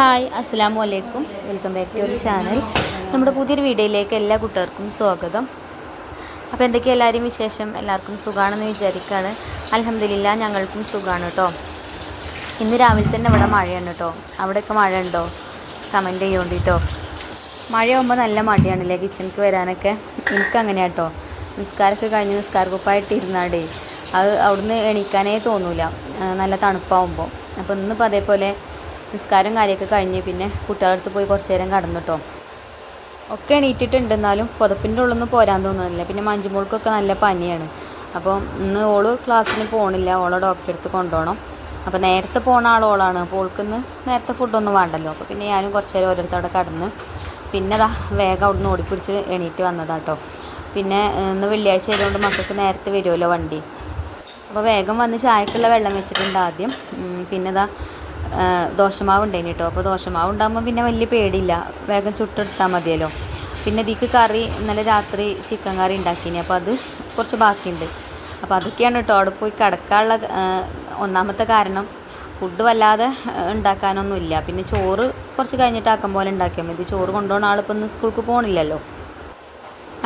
Hi അസ്സാം വലൈക്കും welcome back to ഒരു ചാനൽ. നമ്മുടെ പുതിയൊരു വീഡിയോയിലേക്ക് എല്ലാ കുട്ടികൾക്കും സ്വാഗതം. അപ്പോൾ എന്തൊക്കെയാണ് എല്ലാവരും വിശേഷം? എല്ലാവർക്കും സുഖമാണെന്ന് വിചാരിക്കുകയാണ് അലഹമില്ല ഞങ്ങൾക്കും സുഖമാണ് കേട്ടോ ഇന്ന് രാവിലെ തന്നെ ഇവിടെ മഴയാണ് കേട്ടോ അവിടെയൊക്കെ മഴ ഉണ്ടോ കമന്റ് ചെയ്യാൻ കേട്ടോ മഴയാകുമ്പോൾ നല്ല മടിയാണല്ലേ കിച്ചണിക്ക് വരാനൊക്കെ? എനിക്ക് അങ്ങനെയാണ് കേട്ടോ നിസ്കാരമൊക്കെ കഴിഞ്ഞ് നിസ്കാര കുപ്പായിട്ട് ഇരുന്നാടേ അത് അവിടുന്ന് എണീക്കാനേ തോന്നൂല. നല്ല തണുപ്പാവുമ്പോൾ അപ്പോൾ ഇന്നിപ്പോൾ അതേപോലെ നിസ്കാരം കാര്യമൊക്കെ കഴിഞ്ഞ് പിന്നെ കുട്ടികളുടെ അടുത്ത് പോയി കുറച്ച് നേരം കടന്നു കേട്ടോ ഒക്കെ എണീറ്റിട്ടുണ്ട്. എന്നാലും പുതപ്പിന്റെ ഉള്ളൊന്നും പോരാൻ തോന്നുന്നില്ല. പിന്നെ മഞ്ജുമോൾക്കൊക്കെ നല്ല പനിയാണ്. അപ്പോൾ ഇന്ന് ഓൾ ക്ലാസ്സിന് പോകണില്ല ഓളെ ഡോക്ടറെ അടുത്ത് കൊണ്ടുപോകണം. അപ്പോൾ നേരത്തെ പോണ ആളോളാണ് അപ്പോൾ ഓൾക്കിന്ന് നേരത്തെ ഫുഡൊന്നും വേണ്ടല്ലോ. അപ്പോൾ പിന്നെ ഞാനും കുറച്ച് നേരം ഓരോരുത്തർ അവിടെ കടന്ന് പിന്നെ അതാ വേഗം അവിടുന്ന് ഓടിപ്പിടിച്ച് എണീറ്റ് വന്നതാട്ടോ. പിന്നെ ഇന്ന് വെള്ളിയാഴ്ച ആയതുകൊണ്ട് മക്കൾക്ക് നേരത്തെ വരുമല്ലോ വണ്ടി. അപ്പോൾ വേഗം വന്ന് ചായക്കുള്ള വെള്ളം വെച്ചിട്ടുണ്ട് ആദ്യം. പിന്നെ ആ, ദോശമാവ് ഉണ്ടായിന് കേട്ടോ അപ്പോൾ ദോശമാവ് ഉണ്ടാകുമ്പോൾ പിന്നെ വലിയ പേടിയില്ല. വേഗം ചുട്ടെടുത്താൽ മതിയല്ലോ. പിന്നെ ഇതിക്ക് കറി ഇന്നലെ രാത്രി ചിക്കൻ കറി ഉണ്ടാക്കിനി. അപ്പോൾ അത് കുറച്ച് ബാക്കിയുണ്ട്. അപ്പോൾ അതൊക്കെയാണ് കേട്ടോ അവിടെ പോയി കിടക്കാനുള്ള ഒന്നാമത്തെ കാരണം. ഫുഡ് വല്ലാതെ ഉണ്ടാക്കാനൊന്നുമില്ല. പിന്നെ ചോറ് കുറച്ച് കഴിഞ്ഞിട്ട് ആക്കം പോലെ ഉണ്ടാക്കിയാൽ മതി. ചോറ് കൊണ്ടുപോകുന്ന ആളിപ്പോൾ ഇന്ന് സ്കൂൾക്ക് പോകണില്ലല്ലോ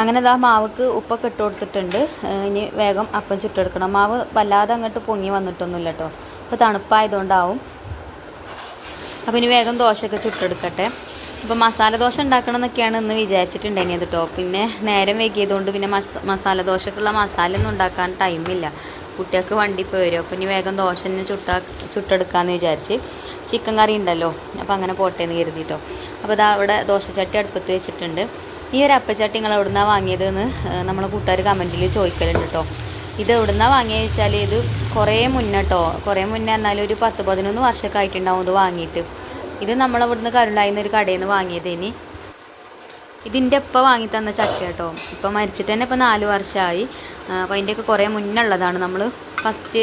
അങ്ങനെ ദാ മാവ്ക്ക് ഉപ്പൊക്കെ ഇട്ട് കൊടുത്തിട്ടുണ്ട്. ഇനി വേഗം അപ്പം ചുട്ടെടുക്കണം. മാവ് വല്ലാതെ അങ്ങോട്ട് പൊങ്ങി വന്നിട്ടൊന്നുമില്ല കേട്ടോ ഇപ്പോൾ തണുപ്പായതുകൊണ്ടാവും. അപ്പോൾ ഇനി വേഗം ദോശയൊക്കെ ചുട്ടെടുക്കട്ടെ. അപ്പോൾ മസാല ദോശ ഉണ്ടാക്കണം എന്നൊക്കെയാണ് ഇന്ന് വിചാരിച്ചിട്ടുണ്ടായിരുന്നത് കേട്ടോ. പിന്നെ നേരം വൈകിയതുകൊണ്ട് പിന്നെ മസ മസാല ദോശക്കുള്ള മസാല ഒന്നും ഉണ്ടാക്കാൻ ടൈമില്ല കുട്ടികൾക്ക് വണ്ടി പോയി വരും. അപ്പോൾ ഇനി വേഗം ദോശ തന്നെ ചുട്ടാ ചുട്ടെടുക്കാമെന്ന് വിചാരിച്ച് ചിക്കൻ കറി ഉണ്ടല്ലോ. അപ്പോൾ അങ്ങനെ പോട്ടെ എന്ന് കരുതി കേട്ടോ. അപ്പോൾ ഇതാ അവിടെ ദോശച്ചട്ടി അടുപ്പത്ത് വെച്ചിട്ടുണ്ട്. ഈ ഒരു അപ്പച്ചട്ടി നിങ്ങൾ എവിടുന്നാണ് വാങ്ങിയതെന്ന് നമ്മളെ കൂട്ടുകാർ കമന്റിൽ ചോദിക്കലുണ്ട് കേട്ടോ. ഇത് എവിടുന്നാണ് വാങ്ങിയത് വെച്ചാൽ ഇത് കുറേ മുന്നേട്ടോ കുറേ മുന്നേ എന്നാൽ ഒരു പത്ത് പതിനൊന്ന് വർഷമൊക്കെ ആയിട്ടുണ്ടാവും ഇത് വാങ്ങിയിട്ട് ഇത് നമ്മളവിടുന്ന് കരുണ്ടായിരുന്ന ഒരു കടയിൽ നിന്ന് വാങ്ങിയതേനി ഇതിന്റെ ഇപ്പം വാങ്ങി തന്ന ചക്ക കേട്ടോ ഇപ്പം മരിച്ചിട്ട് തന്നെ ഇപ്പം നാല് വർഷമായി അപ്പോൾ അതിന്റെയൊക്കെ കുറേ മുന്നേ ഉള്ളതാണ് നമ്മൾ ഫസ്റ്റ്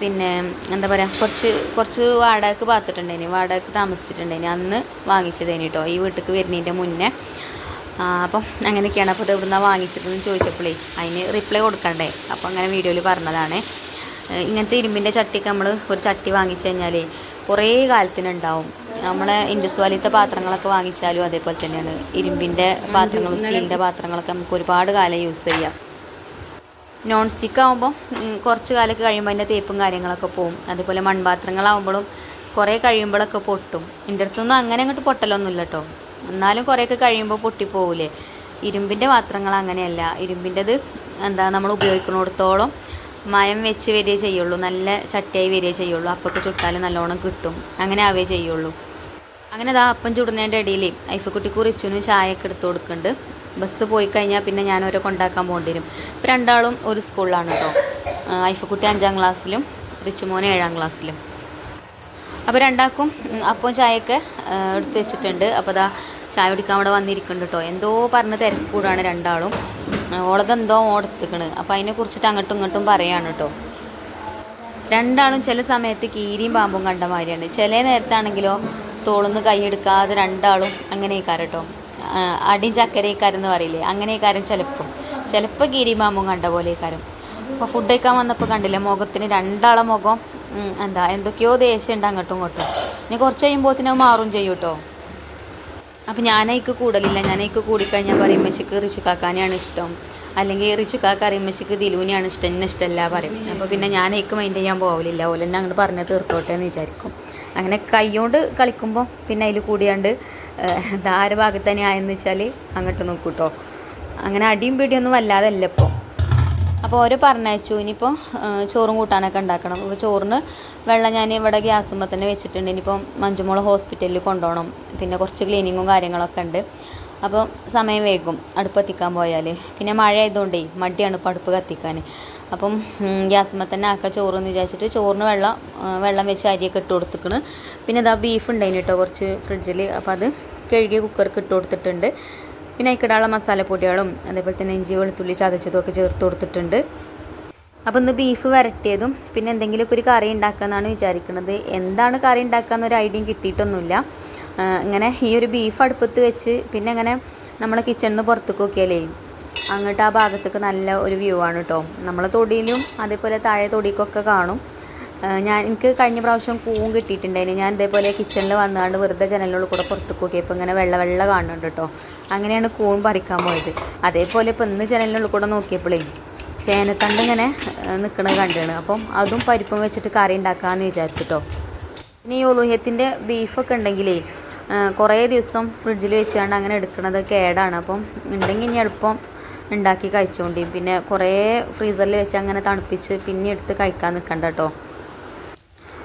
പിന്നെ എന്താ പറയുക കുറച്ച് കുറച്ച് വാടകയ്ക്ക് പാത്തിട്ടുണ്ടേനി വാടകയ്ക്ക് താമസിച്ചിട്ടുണ്ടേനി അന്ന് വാങ്ങിച്ചതേനി കേട്ടോ ഈ വീട്ടിലേക്ക് വരുന്നതിന്റെ മുന്നേ. അപ്പം അങ്ങനെയൊക്കെയാണ് അപ്പോൾ ഇത് എവിടുന്നാണ് വാങ്ങിച്ചതെന്ന് ചോദിച്ചപ്പോഴേ അതിന് റിപ്ലൈ കൊടുക്കണ്ടേ? അപ്പോൾ അങ്ങനെ വീഡിയോയിൽ പറഞ്ഞതാണ്. ഇങ്ങനത്തെ ഇരുമ്പിന്റെ ചട്ടിക്ക് നമ്മൾ ഒരു ചട്ടി വാങ്ങിച്ചു കഴിഞ്ഞാൽ കുറേ കാലത്തിനുണ്ടാവും നമ്മളെ ഇൻഡസ് വാലിത്തെ പാത്രങ്ങളൊക്കെ വാങ്ങിച്ചാലും അതേപോലെ തന്നെയാണ്. ഇരുമ്പിന്റെ പാത്രങ്ങളും സ്റ്റീലിന്റെ പാത്രങ്ങളൊക്കെ നമുക്ക് ഒരുപാട് കാലം യൂസ് ചെയ്യാം. നോൺ സ്റ്റിക്ക് ആകുമ്പോൾ കുറച്ച് കാലമൊക്കെ കഴിയുമ്പോൾ അതിന്റെ തേപ്പും കാര്യങ്ങളൊക്കെ പോവും. അതുപോലെ മൺപാത്രങ്ങളാകുമ്പോഴും കുറേ കഴിയുമ്പോഴൊക്കെ പൊട്ടും. എന്റെ അടുത്തൊന്നും അങ്ങനെ അങ്ങോട്ട് പൊട്ടലൊന്നുമില്ല കേട്ടോ എന്നാലും കുറേയൊക്കെ കഴിയുമ്പോൾ പൊട്ടിപ്പോവില്ലേ ഇരുമ്പിന്റെ പാത്രങ്ങൾ അങ്ങനെയല്ല. ഇരുമ്പിന്റെത് എന്താ നമ്മൾ ഉപയോഗിക്കുന്നിടത്തോളം മയം വെച്ച് വരികയേ ചെയ്യുള്ളൂ. നല്ല ചട്ടിയായി വരികയേ ചെയ്യുള്ളൂ. അപ്പൊക്കെ ചുട്ടാൽ നല്ലോണം കിട്ടും. അങ്ങനെ ആവേ ചെയ്യുള്ളൂ. അങ്ങനെ അതാ അപ്പം ചുടുന്നതിന്റെ ഇടയിൽ ഐഫക്കുട്ടിക്ക് കുറിച്ചൊന്നും ചായയൊക്കെ എടുത്ത് കൊടുക്കുന്നുണ്ട്. ബസ് പോയി കഴിഞ്ഞാൽ പിന്നെ ഞാൻ ഓരോ കൊണ്ടാക്കാൻ പോകേണ്ടി വരും ഇപ്പം രണ്ടാളും ഒരു സ്കൂളിലാണ് കേട്ടോ ഐഫക്കുട്ടി അഞ്ചാം ക്ലാസ്സിലും റിച്ചുമോൻ ഏഴാം ക്ലാസ്സിലും. അപ്പോൾ രണ്ടാക്കും അപ്പം ചായയൊക്കെ എടുത്ത് വെച്ചിട്ടുണ്ട്. അപ്പോൾ അതാ ചായ കുടിക്കാൻ അവിടെ വന്നിരിക്കുന്നുണ്ട് കേട്ടോ എന്തോ പറഞ്ഞ് തിരക്ക് കൂടാണ് രണ്ടാളും ഓളതെന്തോ ഓടത്തിക്കണ് അപ്പോൾ അതിനെ കുറിച്ചിട്ട് അങ്ങോട്ടും ഇങ്ങോട്ടും പറയാണ് കേട്ടോ രണ്ടാളും ചില സമയത്ത് കീരിയും പാമ്പും കണ്ട മാതിരിയാണ്. ചില നേരത്താണെങ്കിലോ തോളുന്ന് കൈയെടുക്കാതെ രണ്ടാളും അങ്ങനെയൊക്കാരം കേട്ടോ അടിയും ചക്കരയൊക്കാരെന്ന് പറയില്ലേ? അങ്ങനെയൊക്കാരം ചിലപ്പം. ചിലപ്പോൾ കീരിയും പാമ്പും കണ്ട പോലെയൊക്കാരം. അപ്പോൾ ഫുഡ് കഴിക്കാൻ വന്നപ്പോൾ കണ്ടില്ല മുഖത്തിന് രണ്ടാളെ മുഖം എന്താ എന്തൊക്കെയോ ദേഷ്യം ഉണ്ട് അങ്ങോട്ടും ഇങ്ങോട്ടും. ഇനി കുറച്ച് കഴിയുമ്പോഴത്തേനും മാറും ചെയ്യും കേട്ടോ. അപ്പം ഞാനേക്ക് കൂടലില്ല. ഞാനേക്ക് കൂടിക്കഴിഞ്ഞാൽ പറയും മെച്ചിക്ക് റിച്ചു കാക്കാനെയാണ് ഇഷ്ടം. അല്ലെങ്കിൽ റിച്ചു കാക്ക അറിയും മെച്ചിക്ക് ദിലുവിനെയാണ് ഇഷ്ടം എന്നെ ഇഷ്ടമല്ല പറയും. അപ്പോൾ പിന്നെ ഞാനേക്ക് മൈൻഡ് ചെയ്യാൻ പോകലില്ല ഓലെന്നെ അങ്ങോട്ട് പറഞ്ഞ് തീർത്തോട്ടെ എന്ന് വിചാരിക്കും. അങ്ങനെ കൈകൊണ്ട് കളിക്കുമ്പോൾ പിന്നെ അതിൽ കൂടിയാണ്ട് എന്താ ഭാഗത്ത് തന്നെ ആയെന്ന് വെച്ചാൽ അങ്ങോട്ട് നോക്കൂട്ടോ. അങ്ങനെ അടിയും പിടിയൊന്നും വല്ലാതല്ല ഇപ്പോൾ അപ്പോൾ ഓരോ പറഞ്ഞയച്ചു. ഇനിയിപ്പോൾ ചോറും കൂട്ടാനൊക്കെ ഉണ്ടാക്കണം. അപ്പോൾ ചോറിന് വെള്ളം ഞാൻ ഇവിടെ ഗ്യാസുമ്പോൾ തന്നെ വെച്ചിട്ടുണ്ട്. ഇനിയിപ്പോൾ മഞ്ജുമോൾ ഹോസ്പിറ്റലിൽ കൊണ്ടുപോകണം. പിന്നെ കുറച്ച് ക്ലീനിങ്ങും കാര്യങ്ങളൊക്കെ ഉണ്ട്. അപ്പോൾ സമയം വൈകും. അടുപ്പ് കത്തിക്കാൻ പോയാൽ പിന്നെ മഴ ആയതുകൊണ്ടേ മടിയാണ് ഇപ്പോൾ അടുപ്പ് കത്തിക്കാൻ. അപ്പം ഗ്യാസുമ്പോൾ തന്നെ ചോറ് എന്ന് വിചാരിച്ചിട്ട് ചോറിന് വെള്ളം വെള്ളം വെച്ച് അരിയൊക്കെ ഇട്ട് കൊടുത്തിക്കണ്. പിന്നെ ഇതാ ബീഫ് ഉണ്ടായിന് കേട്ടോ കുറച്ച് ഫ്രിഡ്ജിൽ അപ്പോൾ അത് കഴുകിയ കുക്കർക്ക് ഇട്ട് കൊടുത്തിട്ടുണ്ട്. പിന്നെ അതിക്കിടാനുള്ള മസാലപ്പൊടികളും അതേപോലെ തന്നെ ഇഞ്ചി വെളുത്തുള്ളി ചതച്ചതും ഒക്കെ ചേർത്ത് കൊടുത്തിട്ടുണ്ട്. അപ്പോൾ ഇന്ന് ബീഫ് വരട്ടിയതും പിന്നെ എന്തെങ്കിലുമൊക്കെ ഒരു കറി ഉണ്ടാക്കാമെന്നാണ് വിചാരിക്കുന്നത്. എന്താണ് കറി ഉണ്ടാക്കാമെന്നൊരു ഐഡിയയും കിട്ടിയിട്ടൊന്നുമില്ല. ഇങ്ങനെ ഈ ഒരു ബീഫ് അടുപ്പത്ത് വെച്ച് പിന്നെ അങ്ങനെ നമ്മളെ കിച്ചണിൽ നിന്ന് പുറത്തേക്ക് നോക്കിയാലേ അങ്ങോട്ട് ആ ഭാഗത്തേക്ക് നല്ല ഒരു വ്യൂ ആണ് കേട്ടോ നമ്മളെ തൊടിയിലും അതേപോലെ താഴെ തൊടിക്കൊക്കെ കാണും. ഞാൻ എനിക്ക് കഴിഞ്ഞ പ്രാവശ്യം കൂൺ കിട്ടിയിട്ടുണ്ടായിരുന്നു ഞാൻ ഇതേപോലെ കിച്ചണിൽ വന്നുകൊണ്ട് വെറുതെ ജനലിനുള്ളിൽ കൂടെ പുറത്ത് നോക്കിയപ്പോൾ ഇങ്ങനെ വെള്ള വെള്ള കാണുന്നുണ്ട് കേട്ടോ അങ്ങനെയാണ് കൂൺ പറിക്കാൻ പോയത്. അതേപോലെ ഇപ്പോൾ ഇന്ന് ജനലിനുള്ളിൽ കൂടെ നോക്കിയപ്പോഴേ ചേനത്തണ്ട് ഇങ്ങനെ നിൽക്കണത് കണ്ടാണ്. അപ്പം അതും പരിപ്പും വെച്ചിട്ട് കറി ഉണ്ടാക്കാമെന്ന് വിചാരിച്ചിട്ടോ പിന്നെ ഈ ഒലുഹ്യത്തിന്റെ ബീഫൊക്കെ ഉണ്ടെങ്കിലേ കുറേ ദിവസം ഫ്രിഡ്ജിൽ വെച്ചുകൊണ്ട് അങ്ങനെ എടുക്കുന്നത് കേടാണ്. അപ്പം ഉണ്ടെങ്കിൽ ഇനി എളുപ്പം ഉണ്ടാക്കി കഴിച്ചുകൊണ്ടി പിന്നെ കുറേ ഫ്രീസറിൽ വെച്ച് അങ്ങനെ തണുപ്പിച്ച് പിന്നെ എടുത്ത് കഴിക്കാൻ നിൽക്കണ്ട കേട്ടോ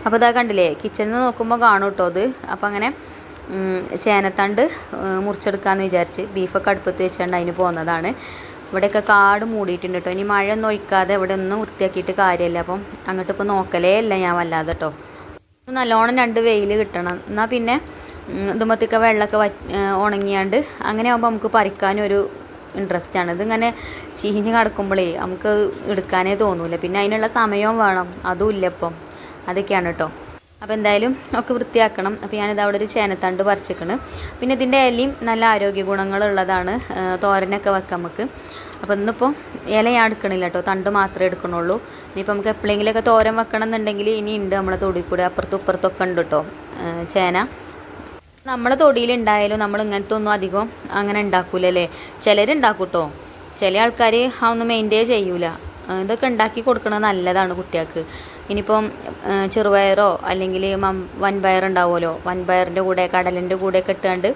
അപ്പോൾ ഇതാ കണ്ടില്ലേ കിച്ചണിൽ നിന്ന് നോക്കുമ്പോൾ കാണും കേട്ടോ അത്. അപ്പോൾ അങ്ങനെ ചേനത്തണ്ട് മുറിച്ചെടുക്കാമെന്ന് വിചാരിച്ച് ബീഫൊക്കെ അടുപ്പത്ത് വെച്ചുകൊണ്ട് അതിന് പോകുന്നതാണ് ഇവിടെയൊക്കെ കാട് മൂടിയിട്ടുണ്ട് കേട്ടോ ഇനി മഴ ഒന്നും ഒഴിക്കാതെ ഇവിടെ ഒന്നും വൃത്തിയാക്കിയിട്ട് കാര്യമില്ല അപ്പം അങ്ങോട്ട് ഇപ്പോൾ നോക്കലേ ഇല്ല ഞാൻ വല്ലാതെ കേട്ടോ നല്ലോണം രണ്ട് വെയിൽ കിട്ടണം. എന്നാൽ പിന്നെ ഇതുമ്പത്തേക്ക് വെള്ളമൊക്കെ വ ഉണങ്ങിയാണ്ട് അങ്ങനെ ആകുമ്പോൾ നമുക്ക് പറിക്കാനും ഒരു ഇൻട്രസ്റ്റ് ആണ്. ഇതിങ്ങനെ ചീഞ്ഞ് കിടക്കുമ്പോഴേ നമുക്ക് എടുക്കാനേ തോന്നൂല. പിന്നെ അതിനുള്ള സമയവും വേണം. അതും ഇല്ല ഇപ്പം. അതൊക്കെയാണ് കേട്ടോ അപ്പോൾ എന്തായാലും ഒക്കെ വൃത്തിയാക്കണം. അപ്പോൾ ഞാനിത് അവിടെ ഒരു ചേനത്തണ്ട് പറിച്ചിക്കണ്. പിന്നെ ഇതിന്റെ ഇലയും നല്ല ആരോഗ്യ ഗുണങ്ങളുള്ളതാണ് തോരനൊക്കെ വെക്കാം നമുക്ക്. അപ്പോൾ ഇന്നിപ്പോൾ ഇല ഞാൻ എടുക്കണില്ല കേട്ടോ തണ്ട് മാത്രമേ എടുക്കണുള്ളൂ. ഇനിയിപ്പോൾ നമുക്ക് എപ്പോഴെങ്കിലുമൊക്കെ തോരൻ വെക്കണം എന്നുണ്ടെങ്കിൽ ഇനി ഉണ്ട് നമ്മളെ തൊടി കൂടെ അപ്പുറത്തും ഇപ്പുറത്തൊക്കെ ഉണ്ട് കേട്ടോ ചേന. നമ്മളെ തൊടിയിലുണ്ടായാലും നമ്മൾ ഇങ്ങനത്തെ ഒന്നും അധികം അങ്ങനെ ഉണ്ടാക്കൂലല്ലേ? ചിലരുണ്ടാക്കൂട്ടോ ചില ആൾക്കാർ ആ ഒന്നും മെയിന്റെയിൻ ചെയ്യൂല. ഇതൊക്കെ ഉണ്ടാക്കി കൊടുക്കുന്നത് നല്ലതാണ് കുട്ടികൾക്ക്. ഇനിയിപ്പം ചെറുപയറോ അല്ലെങ്കിൽ വൻപയർ ഉണ്ടാവുമല്ലോ. വൻപയറിന്റെ കൂടെ കടലിന്റെ കൂടെ ഇട്ടുകൊണ്ട്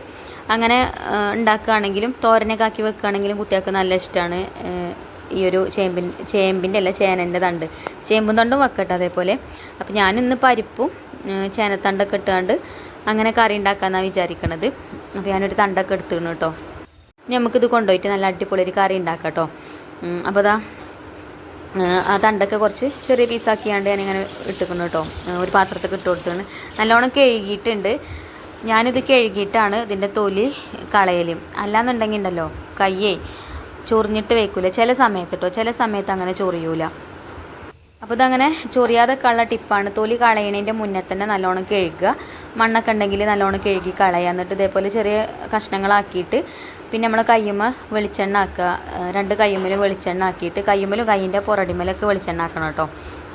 അങ്ങനെ ഉണ്ടാക്കുകയാണെങ്കിലും തോരനൊക്കെ ആക്കി വെക്കുകയാണെങ്കിലും കുട്ടികൾക്ക് നല്ല ഇഷ്ടമാണ്. ഈ ഒരു ചേമ്പിൻ ചേമ്പിന്റെ അല്ല ചേനന്റെ തണ്ട്. ചേമ്പും തണ്ടും വെക്കട്ടെ അതേപോലെ. അപ്പോൾ ഞാൻ ഇന്ന് പരിപ്പും ചേനത്തണ്ടൊക്കെ ഇട്ടുകൊണ്ട് അങ്ങനെ കറി ഉണ്ടാക്കാമെന്നാണ് വിചാരിക്കണത്. അപ്പോൾ ഞാനൊരു തണ്ടൊക്കെ എടുത്തിരുന്നു കേട്ടോ. നമുക്കിത് കൊണ്ടുപോയിട്ട് നല്ല അടിപൊളി ഒരു കറി ഉണ്ടാക്കാം കേട്ടോ. അപ്പോൾ അതാ ആ തണ്ടൊക്കെ കുറച്ച് ചെറിയ പീസാക്കിയാണ്ട് ഞാനിങ്ങനെ ഇട്ടിക്കുന്നു കേട്ടോ ഒരു പാത്രത്തൊക്കെ ഇട്ട് കൊടുത്താണ്. നല്ലോണം കഴുകിയിട്ടുണ്ട്. ഞാനിത് കഴുകിയിട്ടാണ് ഇതിന്റെ തൊലി കളയലും. അല്ലാന്നുണ്ടെങ്കിൽ ഉണ്ടല്ലോ കയ്യേ ചൊറിഞ്ഞിട്ട് വെക്കൂല. ചില സമയത്ത് കേട്ടോ ചില സമയത്ത് അങ്ങനെ ചൊറിയൂല. അപ്പോൾ ഇതങ്ങനെ ചൊറിയാതെ ഉള്ള ടിപ്പാണ് തൊലി കളയണതിന്റെ മുന്നേ തന്നെ നല്ലോണം കഴുകുക. മണ്ണൊക്കെ ഉണ്ടെങ്കിൽ നല്ലോണം കഴുകി കളയുക. എന്നിട്ട് ഇതേപോലെ ചെറിയ കഷ്ണങ്ങളാക്കിയിട്ട് പിന്നെ നമ്മൾ കയ്യുമ്മ വെളിച്ചെണ്ണ ആക്കുക. രണ്ട് കയ്യുമ്മലും വെളിച്ചെണ്ണ ആക്കിയിട്ട് കയ്യുമ്മലും കയ്യിന്റെ പുറടിമലൊക്കെ വെളിച്ചെണ്ണ ആക്കണം കേട്ടോ.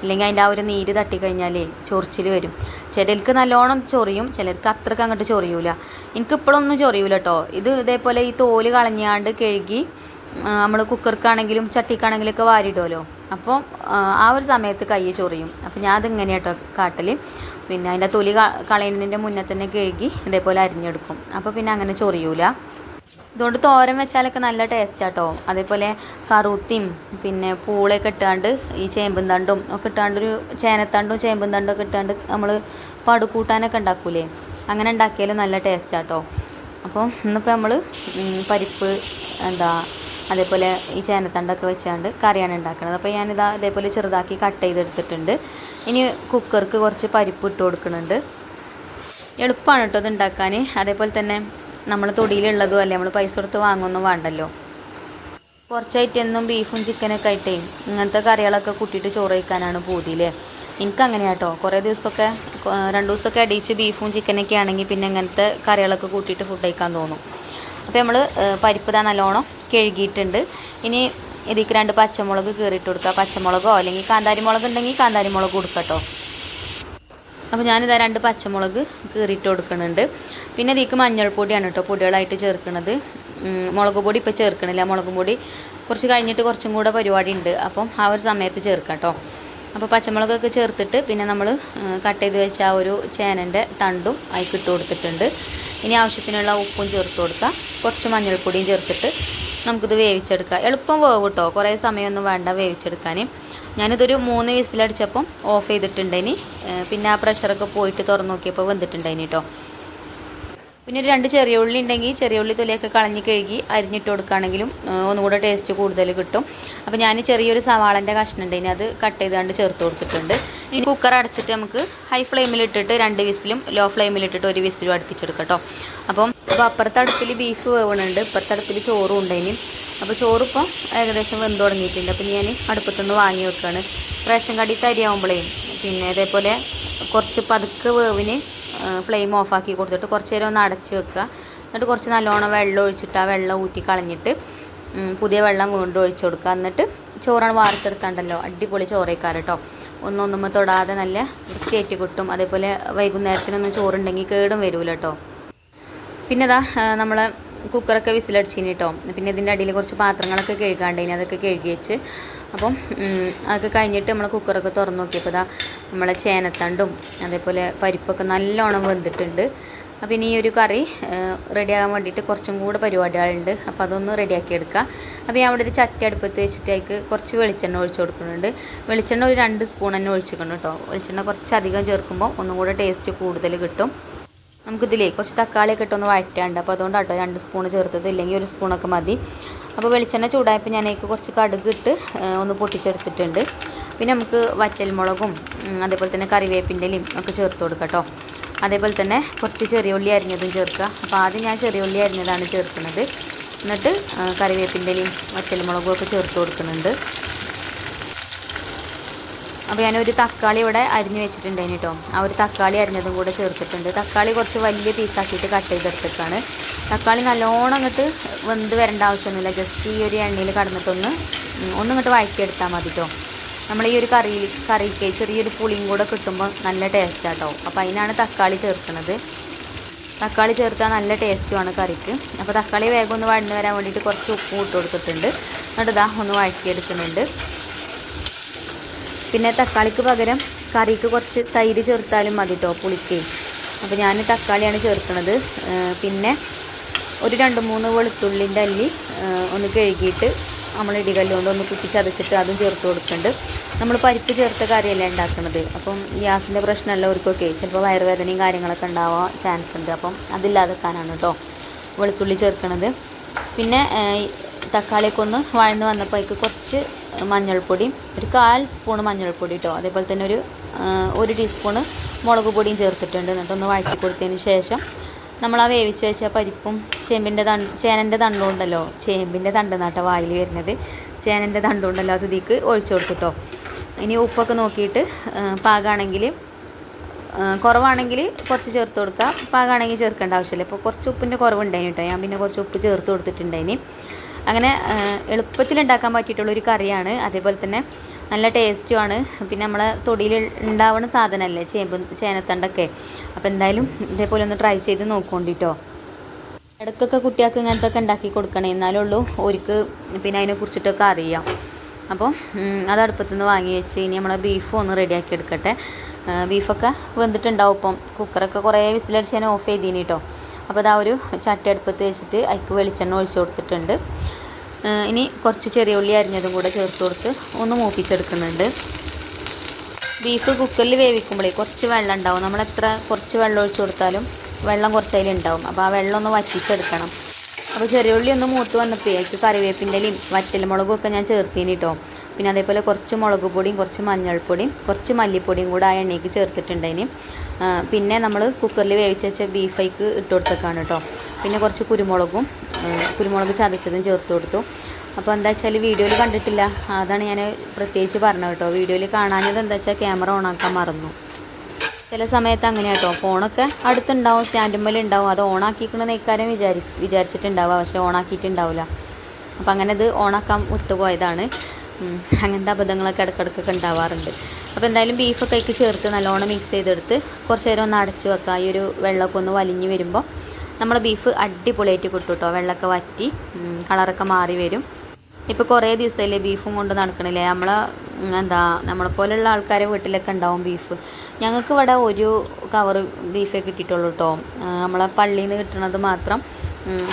ഇല്ലെങ്കിൽ അതിന്റെ ആ ഒരു നീര് തട്ടിക്കഴിഞ്ഞാലേ ചൊറിച്ചിൽ വരും. ചിലർക്ക് നല്ലോണം ചൊറിയും ചിലർക്ക് അത്രയ്ക്ക് അങ്ങോട്ട് ചൊറിയൂല. എനിക്ക് ഇപ്പോഴൊന്നും ചൊറിയൂല കേട്ടോ. ഇത് ഇതേപോലെ ഈ തോൽ കളഞ്ഞാണ്ട് കഴുകി നമ്മൾ കുക്കർക്കാണെങ്കിലും ചട്ടിക്കാണെങ്കിലും ഒക്കെ വാരിടുമല്ലോ അപ്പോൾ ആ ഒരു സമയത്ത് കൈ ചൊറിയും. അപ്പോൾ ഞാൻ അതിങ്ങനെ കേട്ടോ കാട്ടൽ പിന്നെ അതിന്റെ തൊലി കളയുന്നതിന്റെ മുന്നേ തന്നെ കഴുകി ഇതേപോലെ അരിഞ്ഞെടുക്കും. അപ്പോൾ പിന്നെ അങ്ങനെ ചൊറിയൂല. ഇതുകൊണ്ട് തോരൻ വെച്ചാലൊക്കെ നല്ല ടേസ്റ്റ് ആട്ടോ. അതേപോലെ കറുത്തിയും പിന്നെ പൂളൊക്കെ ഇട്ടാണ്ട് ഈ ചേമ്പും തണ്ടും ഒക്കെ ഇട്ടാണ്ട് ഒരു ചേനത്തണ്ടും ചേമ്പും തണ്ടും ഒക്കെ ഇട്ടാണ്ട് നമ്മൾ പടുക്കൂട്ടാനൊക്കെ ഉണ്ടാക്കൂലേ? അങ്ങനെ ഉണ്ടാക്കിയാലും നല്ല ടേസ്റ്റ് ആട്ടോ. അപ്പോൾ ഇന്നിപ്പോൾ നമ്മൾ പരിപ്പ് എന്താ അതേപോലെ ഈ ചേനത്തണ്ടൊക്കെ വെച്ചാണ്ട് കറിയാണ് ഉണ്ടാക്കുന്നത് അപ്പോൾ ഞാനിതാ അതേപോലെ ചെറുതാക്കി കട്ട് ചെയ്തെടുത്തിട്ടുണ്ട്. ഇനി കുക്കർക്ക് കുറച്ച് പരിപ്പ് ഇട്ട് കൊടുക്കുന്നുണ്ട്. എളുപ്പമാണ് കേട്ടോ ഇത് ഉണ്ടാക്കാൻ അതേപോലെ തന്നെ നമ്മൾ തൊടിയിലുള്ളതും അല്ലേ നമ്മൾ പൈസ കൊടുത്ത് വാങ്ങുന്നു വേണ്ടല്ലോ. കുറച്ചായിട്ട് എന്നും ബീഫും ചിക്കനൊക്കെ ആയിട്ടേ ഇങ്ങനത്തെ കറികളൊക്കെ കൂട്ടിയിട്ട് ചോറ് കഴിക്കാനാണ് പൂതിയില്ലേ എനിക്ക് അങ്ങനെയാട്ടോ കുറേ ദിവസമൊക്കെ രണ്ട് ദിവസമൊക്കെ അടിയിച്ച് ബീഫും ചിക്കനൊക്കെ ആണെങ്കിൽ പിന്നെ ഇങ്ങനത്തെ കറികളൊക്കെ കൂട്ടിയിട്ട് ഫുഡ് കഴിക്കാൻ തോന്നും. അപ്പോൾ നമ്മൾ പരിപ്പ് താ നല്ലോണം കഴുകിയിട്ടുണ്ട്. ഇനി ഇതിക്ക് രണ്ട് പച്ചമുളക് കീറിയിട്ട് കൊടുക്കുക പച്ചമുളകോ അല്ലെങ്കിൽ കാന്താരി മുളക് ഉണ്ടെങ്കിൽ കാന്താരി മുളക് കൊടുക്കട്ടോ അപ്പോൾ ഞാനിതാ രണ്ട് പച്ചമുളക് കീറിയിട്ട് കൊടുക്കുന്നുണ്ട് പിന്നെ ഇതിക്ക് മഞ്ഞൾപ്പൊടിയാണ് കേട്ടോ പൊടികളായിട്ട് ചേർക്കുന്നത് മുളക് പൊടി ഇപ്പോൾ ചേർക്കണില്ല. മുളക് പൊടി കുറച്ച് കഴിഞ്ഞിട്ട് കുറച്ചും കൂടെ പരിപാടി ഉണ്ട് അപ്പം ആ ഒരു സമയത്ത് ചേർക്കാം കേട്ടോ. അപ്പോൾ പച്ചമുളകൊക്കെ ചേർത്തിട്ട് പിന്നെ നമ്മൾ കട്ട് ചെയ്ത് വെച്ച ആ ഒരു ചേനന്റെ തണ്ടും അതിൽ ഇട്ട് കൊടുത്തിട്ടുണ്ട്. ഇനി ആവശ്യത്തിനുള്ള ഉപ്പും ചേർത്ത് കൊടുക്കാം. കുറച്ച് മഞ്ഞൾപ്പൊടിയും ചേർത്തിട്ട് നമുക്കിത് വേവിച്ചെടുക്കാം. എളുപ്പം വേവ് കേട്ടോ. കുറേ സമയമൊന്നും വേണ്ട വേവിച്ചെടുക്കാൻ ഞാനിതൊരു മൂന്ന് വിസിലടിച്ചപ്പം ഓഫ് ചെയ്തിട്ടുണ്ടായിന്. പിന്നെ ആ പ്രഷറൊക്കെ പോയിട്ട് തുറന്നു നോക്കിയപ്പോൾ വന്നിട്ടുണ്ടായിന് കേട്ടോ പിന്നെ ഒരു രണ്ട് ചെറിയ ഉള്ളി ഉണ്ടെങ്കിൽ ചെറിയ ഉള്ളി തൊലിയൊക്കെ കളഞ്ഞ് കഴുകി അരിഞ്ഞിട്ട് കൊടുക്കുകയാണെങ്കിലും ഒന്നുകൂടെ ടേസ്റ്റ് കൂടുതൽ കിട്ടും. അപ്പോൾ ഞാൻ ചെറിയൊരു സവാളന്റെ കഷ്ണം ഉണ്ടെങ്കിൽ അത് കട്ട് ചെയ്താണ്ട് ചേർത്ത് കൊടുത്തിട്ടുണ്ട്. ഇനി കുക്കർ അടച്ചിട്ട് നമുക്ക് ഹൈ ഫ്ലെയിമിൽ ഇട്ടിട്ട് രണ്ട് വിസിലും ലോ ഫ്ലെയിമിൽ ഇട്ടിട്ട് ഒരു വിസിലും അടുപ്പിച്ചെടുക്കാം കേട്ടോ അപ്പം അപ്പോൾ അപ്പുറത്തെ ബീഫ് വേവണുണ്ട്. ഇപ്പുറത്തെ അടുപ്പിൽ ചോറും ഉണ്ടായിനി. അപ്പോൾ ചോറിപ്പം ഏകദേശം വെന്ത് തുടങ്ങിയിട്ടുണ്ട്. അപ്പോൾ ഞാൻ അടുപ്പത്തുനിന്ന് വാങ്ങി വെക്കുകയാണ് റേഷൻ കടി തരിയാവുമ്പോഴേ പിന്നെ ഇതേപോലെ കുറച്ച് പതുക്കെ വേവിന് ഫ്ലെയിം ഓഫാക്കി കൊടുത്തിട്ട് കുറച്ച് നേരം ഒന്ന് അടച്ച് വെക്കുക. എന്നിട്ട് കുറച്ച് നല്ലോണം വെള്ളം ഒഴിച്ചിട്ട് ആ വെള്ളം ഊറ്റി കളഞ്ഞിട്ട് പുതിയ വെള്ളം വീണ്ടും ഒഴിച്ചു കൊടുക്കുക. എന്നിട്ട് ചോറാണ് വാർത്തെടുത്താണ്ടല്ലോ. അടിപൊളി ചോറേക്കാറ് കേട്ടോ ഒന്നൊന്നുമ്പോൾ തൊടാതെ നല്ല വൃത്തിയായിട്ട് കിട്ടും. അതേപോലെ വൈകുന്നേരത്തിനൊന്നും ചോറുണ്ടെങ്കിൽ കേടും വരില്ല കേട്ടോ പിന്നെ ഇതാ നമ്മൾ കുക്കറൊക്കെ വിസിലടിച്ചിന് കേട്ടോ പിന്നെ ഇതിന്റെ അടിയിൽ കുറച്ച് പാത്രങ്ങളൊക്കെ കഴുകാണ്ടേനി അതൊക്കെ കഴുകി വെച്ച് അപ്പം അതൊക്കെ കഴിഞ്ഞിട്ട് നമ്മൾ കുക്കറൊക്കെ തുറന്ന് നോക്കിയപ്പോൾ ഇതാ നമ്മളെ ചേനത്തണ്ടും അതേപോലെ പരിപ്പൊക്കെ നല്ലോണം വെന്തിട്ടുണ്ട്. അപ്പം ഇനി ഈ ഒരു കറി റെഡിയാകാൻ വേണ്ടിയിട്ട് കുറച്ചും കൂടെ പരിപാടികളുണ്ട്. അപ്പോൾ അതൊന്ന് റെഡിയാക്കി എടുക്കുക അപ്പോൾ ഞാൻ അവിടെ ഒരു ചട്ടി അടുപ്പത്ത് വെച്ചിട്ട് കുറച്ച് വെളിച്ചെണ്ണ ഒഴിച്ച് കൊടുക്കുന്നുണ്ട്. വെളിച്ചെണ്ണ ഒരു രണ്ട് സ്പൂൺ തന്നെ ഒഴിച്ചിട്ടുണ്ട് കേട്ടോ വെളിച്ചെണ്ണ കുറച്ചധികം ചേർക്കുമ്പോൾ ഒന്നും കൂടെ ടേസ്റ്റ് കൂടുതൽ കിട്ടും. നമുക്കിതിലേ കുറച്ച് തക്കാളിയൊക്കെ ഇട്ടൊന്ന് വഴറ്റാണ്ട്. അപ്പോൾ അതുകൊണ്ട് കേട്ടോ രണ്ട് സ്പൂൺ ചേർത്തത്. ഇല്ലെങ്കിൽ ഒരു സ്പൂണൊക്കെ മതി. അപ്പോൾ വെളിച്ചെണ്ണ ചൂടായപ്പോൾ ഞാൻ അതിലേക്ക് കുറച്ച് കടുക് ഇട്ട് ഒന്ന് പൊട്ടിച്ചെടുത്തിട്ടുണ്ട്. പിന്നെ നമുക്ക് വറ്റൽമുളകും അതേപോലെ തന്നെ കറിവേപ്പിന്റെലയും ഒക്കെ ചേർത്ത് കൊടുക്കാം കേട്ടോ അതേപോലെ തന്നെ കുറച്ച് ചെറിയ ഉള്ളി അരിഞ്ഞതും ചേർക്കുക. അപ്പോൾ ആദ്യം ഞാൻ ചെറിയ ഉള്ളി അരിഞ്ഞതാണ് ചേർക്കുന്നത്. എന്നിട്ട് കറിവേപ്പിന്റെലയും വറ്റൽമുളകും ഒക്കെ ചേർത്ത് കൊടുക്കുന്നുണ്ട്. അപ്പോൾ ഞാനൊരു തക്കാളി ഇവിടെ അരിഞ്ഞു വെച്ചിട്ടുണ്ടായിന് കേട്ടോ ആ ഒരു തക്കാളി അരിഞ്ഞതും കൂടെ ചേർത്തിട്ടുണ്ട്. തക്കാളി കുറച്ച് വലിയ പീസാക്കിയിട്ട് കട്ട് ചെയ്തെടുത്തിട്ടാണ്. തക്കാളി നല്ലോണം അങ്ങോട്ട് വെന്ത് വരേണ്ട ആവശ്യമൊന്നുമില്ല. ജസ്റ്റ് ഈ ഒരു എണ്ണയിൽ കടന്നിട്ടൊന്ന് ഒന്ന് ഇങ്ങോട്ട് വഴറ്റിയെടുത്താൽ മതി കേട്ടോ നമ്മൾ ഈ ഒരു കറി കറിക്ക് ചെറിയൊരു പുളിയും കൂടെ കിട്ടുമ്പോൾ നല്ല ടേസ്റ്റാണ് കേട്ടോ അപ്പോൾ അതിനാണ് തക്കാളി ചേർക്കുന്നത്. തക്കാളി ചേർത്താൽ നല്ല ടേസ്റ്റുമാണ് കറിക്ക്. അപ്പോൾ തക്കാളി വേഗം ഒന്ന് വഴന്ന് വരാൻ വേണ്ടിയിട്ട് കുറച്ച് ഉപ്പ് ഇട്ട് കൊടുത്തിട്ടുണ്ട്. എന്നിട്ട് ഇതാ ഒന്ന് വഴറ്റിയെടുക്കുന്നുണ്ട്. പിന്നെ തക്കാളിക്ക് പകരം കറിക്ക് കുറച്ച് തൈര് ചേർത്താലും മതി കേട്ടോ പുളിക്ക്. അപ്പോൾ ഞാൻ തക്കാളിയാണ് ചേർക്കുന്നത് പിന്നെ ഒരു രണ്ട് മൂന്ന് വെളുത്തുള്ളിന്റെ അല്ലി ഒന്ന് കഴുകിയിട്ട് നമ്മൾ ഇടികല്ലുകൊണ്ട് ഒന്ന് കുത്തി ചതച്ചിട്ട് അതും ചേർത്ത് കൊടുക്കുന്നുണ്ട് നമ്മൾ പരിപ്പ് ചേർത്ത കറിയല്ല ഉണ്ടാക്കുന്നത് അപ്പം ഗ്യാസിന്റെ പ്രശ്നമുള്ളവർക്കൊക്കെ ചിലപ്പോൾ വയറുവേദനയും കാര്യങ്ങളൊക്കെ ഉണ്ടാവാൻ ചാൻസ് ഉണ്ട്. അപ്പം അതില്ലാതെക്കാനാണ് കേട്ടോ വെളുത്തുള്ളി ചേർക്കുന്നത് പിന്നെ തക്കാളിയൊക്കെ ഒന്ന് വഴന്ന് വന്നപ്പോൾ അതിലേക്ക് കുറച്ച് മഞ്ഞൾപ്പൊടിയും ഒരു കാൽ സ്പൂൺ മഞ്ഞൾപ്പൊടി കേട്ടോ അതേപോലെ തന്നെ ഒരു ഒരു ടീസ്പൂണ് മുളക് പൊടിയും ചേർത്തിട്ടുണ്ട്. എന്നിട്ടൊന്ന് വഴറ്റി കൊടുത്തതിന് ശേഷം നമ്മൾ ആ വേവിച്ച് വെച്ച പരിപ്പും ചേമ്പിന്റെ തണ്ട് ചേനന്റെ തണ്ടുണ്ടല്ലോ ചേമ്പിന്റെ തണ്ട് നാട്ട വായിൽ വരുന്നത്. ചേനന്റെ തണ്ടുണ്ടല്ലോ അത് ഇതിക്ക് ഒഴിച്ചു കൊടുത്തിട്ടോ. ഇനി ഉപ്പൊക്കെ നോക്കിയിട്ട് പാകമാണെങ്കിൽ കുറവാണെങ്കിൽ കുറച്ച് ചേർത്ത് കൊടുക്കാം. പാകാണെങ്കിൽ ചേർക്കേണ്ട ആവശ്യമില്ല. ഇപ്പോൾ കുറച്ച് ഉപ്പിന്റെ കുറവുണ്ടായിരുന്നു കേട്ടോ ഞാൻ പിന്നെ കുറച്ച് ഉപ്പ് ചേർത്ത് കൊടുത്തിട്ടുണ്ടായിന്. അങ്ങനെ എളുപ്പത്തിൽ ഉണ്ടാക്കാൻ പറ്റിയിട്ടുള്ളൊരു കറിയാണ്. അതേപോലെ തന്നെ നല്ല ടേസ്റ്റുമാണ് പിന്നെ നമ്മളെ തൊടിയിൽ ഉണ്ടാവുന്ന സാധനമല്ലേ ചേമ്പ് ചേനത്തണ്ടൊക്കെ. അപ്പോൾ എന്തായാലും ഇതേപോലെ ഒന്ന് ട്രൈ ചെയ്ത് നോക്കോണ്ടിട്ടോ ഇടയ്ക്കൊക്കെ കുട്ടികൾക്ക് ഇങ്ങനത്തെ ഒക്കെ ഉണ്ടാക്കി കൊടുക്കണേ എന്നാലേ ഉള്ളൂ. ഒരുക്ക് പിന്നെ അതിനെ കുറിച്ചിട്ടൊക്കെ അറിയാം. അപ്പോൾ അത് അടുപ്പത്തു നിന്ന് വാങ്ങി വെച്ച് ഇനി നമ്മളെ ബീഫ് ഒന്ന് റെഡിയാക്കി എടുക്കട്ടെ. ബീഫൊക്കെ വെന്തിട്ടുണ്ടാവും ഇപ്പം. കുക്കറൊക്കെ കുറേ വിസിലടിച്ച് ഞാൻ ഓഫ് ചെയ്തീനി കേട്ടോ അപ്പോൾ അതാ ഒരു ചട്ടി അടുപ്പത്ത് വെച്ചിട്ട് അതിക്ക് വെളിച്ചെണ്ണ ഒഴിച്ച് കൊടുത്തിട്ടുണ്ട്. ഇനി കുറച്ച് ചെറിയ ഉള്ളി അരിഞ്ഞതും കൂടെ ചേർത്ത് കൊടുത്ത് ഒന്ന് മൂപ്പിച്ചെടുക്കുന്നുണ്ട്. ബീഫ് കുക്കറിൽ വേവിക്കുമ്പോഴേ കുറച്ച് വെള്ളം ഉണ്ടാവും. നമ്മൾ എത്ര കുറച്ച് വെള്ളം ഒഴിച്ച് കൊടുത്താലും വെള്ളം കുറച്ച് അതിലുണ്ടാവും അപ്പോൾ ആ വെള്ളം ഒന്ന് വറ്റിച്ചെടുക്കണം. അപ്പോൾ ചെറിയ ഉള്ളി ഒന്ന് മൂത്ത് വന്നപ്പോൾ അതിലേക്ക് കറിവേപ്പിന്റെലയും വറ്റൽമുളകും ഒക്കെ ഞാൻ ചേർത്തിന് കേട്ടോ പിന്നെ അതേപോലെ കുറച്ച് മുളക് പൊടിയും കുറച്ച് മഞ്ഞൾപ്പൊടിയും കുറച്ച് മല്ലിപ്പൊടിയും കൂടെ ആ എണ്ണയ്ക്ക് ചേർത്തിട്ടുണ്ടതിന് പിന്നെ നമ്മൾ കുക്കറിൽ വേവിച്ച് വെച്ച ബീഫൈക്ക് ഇട്ട് കൊടുത്തേക്കാണ് കേട്ടോ പിന്നെ കുറച്ച് കുരുമുളകും കുരുമുളക് ചതച്ചതും ചേർത്ത് കൊടുത്തു. അപ്പോൾ എന്താ വെച്ചാൽ വീഡിയോയിൽ കണ്ടിട്ടില്ല. അതാണ് ഞാൻ പ്രത്യേകിച്ച് പറഞ്ഞത് കേട്ടോ വീഡിയോയിൽ കാണാഞ്ഞത് എന്താ വെച്ചാൽ ക്യാമറ ഓണാക്കാൻ മറന്നു. ചില സമയത്ത് അങ്ങനെ കേട്ടോ ഫോണൊക്കെ അടുത്തുണ്ടാവും സ്റ്റാൻഡുമ്മൽ ഉണ്ടാവും. അത് ഓണാക്കിക്കണമെന്ന് നെയ്ക്കാരം വിചാരി വിചാരിച്ചിട്ടുണ്ടാവുക. പക്ഷേ ഓണാക്കിയിട്ടുണ്ടാവില്ല അപ്പം അങ്ങനെ ഇത് ഓണാക്കാൻ വിട്ടുപോയതാണ്. അങ്ങനത്തെ അബദ്ധങ്ങളൊക്കെ ഇടയ്ക്കിടയ്ക്കൊക്കെ ഉണ്ടാവാറുണ്ട്. അപ്പോൾ എന്തായാലും ബീഫൊക്കെ അതിലേക്ക് ചേർത്ത് നല്ലോണം മിക്സ് ചെയ്തെടുത്ത് കുറച്ച് നേരം ഒന്ന് അടച്ച് വെക്കുക ഈ ഒരു വെള്ളമൊക്കെ ഒന്ന് വലിഞ്ഞ് വരുമ്പോൾ നമ്മൾ ബീഫ് അടിപൊളിയായിട്ട് കിട്ടും കേട്ടോ വെള്ളമൊക്കെ വറ്റി കളറൊക്കെ മാറി വരും. ഇപ്പോൾ കുറേ ദിവസമല്ലേ ബീഫും കൊണ്ട് നടക്കണില്ലേ? നമ്മളെ എന്താ നമ്മളെ പോലെയുള്ള ആൾക്കാരെ വീട്ടിലൊക്കെ ഉണ്ടാവും ബീഫ് ഞങ്ങൾക്ക് ഇവിടെ ഒരു കവർ ബീഫേ കിട്ടിയിട്ടുള്ളൂ കേട്ടോ നമ്മളെ പള്ളിയിൽ നിന്ന് കിട്ടുന്നത് മാത്രം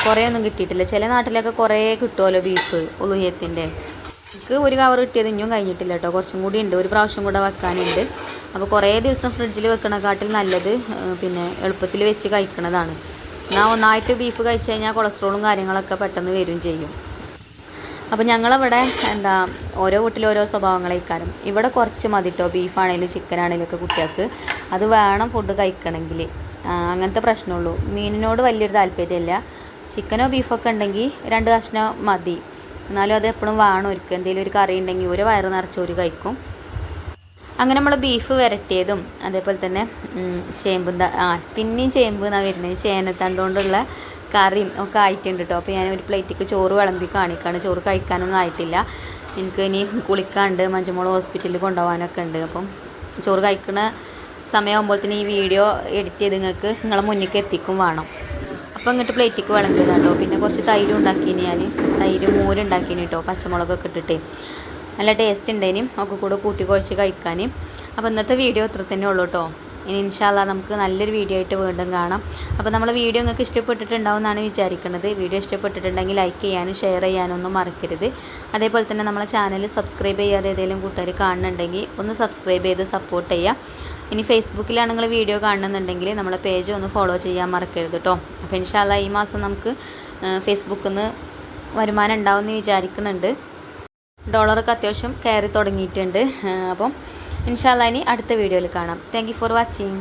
കുറേ ഒന്നും കിട്ടിയിട്ടില്ല. ചില നാട്ടിലൊക്കെ കുറേ കിട്ടുമല്ലോ ബീഫ് ഉലുഹ്യത്തിന്റെ എനിക്ക് ഒരു കവർ കിട്ടിയത് ഇനിയും കഴിഞ്ഞിട്ടില്ല കേട്ടോ. കുറച്ചും കൂടി ഉണ്ട്. ഒരു പ്രാവശ്യം കൂടെ വെക്കാനുണ്ട്. അപ്പോൾ കുറേ ദിവസം ഫ്രിഡ്ജിൽ വെക്കണക്കാട്ടിൽ നല്ലത് പിന്നെ എളുപ്പത്തിൽ വെച്ച് കഴിക്കണതാണ്. എന്നാൽ ഒന്നായിട്ട് ബീഫ് കഴിച്ചു കഴിഞ്ഞാൽ കൊളസ്ട്രോളും കാര്യങ്ങളൊക്കെ പെട്ടെന്ന് വരും ചെയ്യും. അപ്പോൾ ഞങ്ങളവിടെ എന്താ ഓരോ വീട്ടിലും ഓരോ സ്വഭാവങ്ങളേക്കാരം. ഇവിടെ കുറച്ച് മതി കേട്ടോ ബീഫാണേലും ചിക്കനാണേലും ഒക്കെ കുട്ടികൾക്ക്. അത് വേണം ഫുഡ് കഴിക്കണമെങ്കിൽ. അങ്ങനത്തെ പ്രശ്നമുള്ളൂ. മീനിനോട് വലിയൊരു താല്പര്യമില്ല. ചിക്കനോ ബീഫൊക്കെ ഉണ്ടെങ്കിൽ രണ്ട് കഷ്ണം മതി. എന്നാലും അത് എപ്പോഴും വേണം. ഒരുക്ക് എന്തെങ്കിലും ഒരു കറി ഉണ്ടെങ്കിൽ ഒരു വയറ് നിറച്ച് ഒരു കഴിക്കും. അങ്ങനെ നമ്മൾ ബീഫ് വരട്ടിയതും അതേപോലെ തന്നെ ചേമ്പ് ആ പിന്നെയും ചേമ്പ് എന്നാണ് വരുന്നത്. ചേനത്തണ്ടുകൊണ്ടുള്ള കറിയും ഒക്കെ ആയിട്ടുണ്ട് കേട്ടോ അപ്പോൾ ഞാൻ ഒരു പ്ലേറ്റിക്ക് ചോറ് വിളമ്പി കാണിക്കാണ്. ചോറ് കഴിക്കാനൊന്നും ആയിട്ടില്ല. എനിക്ക് ഇനി കുളിക്കാണ്ട് മഞ്ചമോൾ ഹോസ്പിറ്റലിൽ കൊണ്ടുപോകാനൊക്കെ ഉണ്ട്. അപ്പം ചോറ് കഴിക്കുന്ന സമയമാകുമ്പോഴത്തേന് ഈ വീഡിയോ എഡിറ്റ് ചെയ്ത് നിങ്ങൾക്ക് നിങ്ങളെ മുന്നിലേക്ക് എത്തിക്കും വേണം. അപ്പോൾ ഇങ്ങോട്ട് പ്ലേറ്റിക്ക് വിളമ്പിയതാണ് കേട്ടോ പിന്നെ കുറച്ച് തൈരും ഉണ്ടാക്കിയിന് ഞാൻ തൈര് മോരുണ്ടാക്കിന് കേട്ടോ പച്ചമുളകൊക്കെ ഇട്ടിട്ട്. നല്ല ടേസ്റ്റ് ഉണ്ടേനും ഒക്കെ കൂടെ കൂട്ടി കുഴച്ച് കഴിക്കാൻ അപ്പോൾ ഇന്നത്തെ വീഡിയോ ഇത്ര തന്നെ ഉള്ളൂ കേട്ടോ ഇനി ഇൻഷാല്ല നമുക്ക് നല്ലൊരു വീഡിയോ ആയിട്ട് വീണ്ടും കാണാം. അപ്പോൾ നമ്മൾ വീഡിയോ നിങ്ങൾക്ക് ഇഷ്ടപ്പെട്ടിട്ടുണ്ടാവും എന്നാണ് വിചാരിക്കുന്നത് വീഡിയോ ഇഷ്ടപ്പെട്ടിട്ടുണ്ടെങ്കിൽ ലൈക്ക് ചെയ്യാനും ഷെയർ ചെയ്യാനും ഒന്നും മറക്കരുത്. അതേപോലെ തന്നെ നമ്മളെ ചാനൽ സബ്സ്ക്രൈബ് ചെയ്യാതെ ഏതെങ്കിലും കൂട്ടുകാർ കാണുന്നുണ്ടെങ്കിൽ ഒന്ന് സബ്സ്ക്രൈബ് ചെയ്ത് സപ്പോർട്ട് ചെയ്യുക ഇനി ഫേസ്ബുക്കിലാണ് നിങ്ങൾ വീഡിയോ കാണുന്നുണ്ടെങ്കിൽ നമ്മളെ പേജ് ഒന്ന് ഫോളോ ചെയ്യാൻ മറക്കരുത് കേട്ടോ അപ്പോൾ ഇൻഷാല്ല ഈ മാസം നമുക്ക് ഫേസ്ബുക്കിൽ നിന്ന് വരുമാനം ഉണ്ടാവുമെന്ന് വിചാരിക്കുന്നുണ്ട്. ഡോളറൊക്കെ അത്യാവശ്യം കയറി തുടങ്ങിയിട്ടുണ്ട്. അപ്പം ഇൻഷാല്ല ഇനി അടുത്ത വീഡിയോയിൽ കാണാം. Thank for watching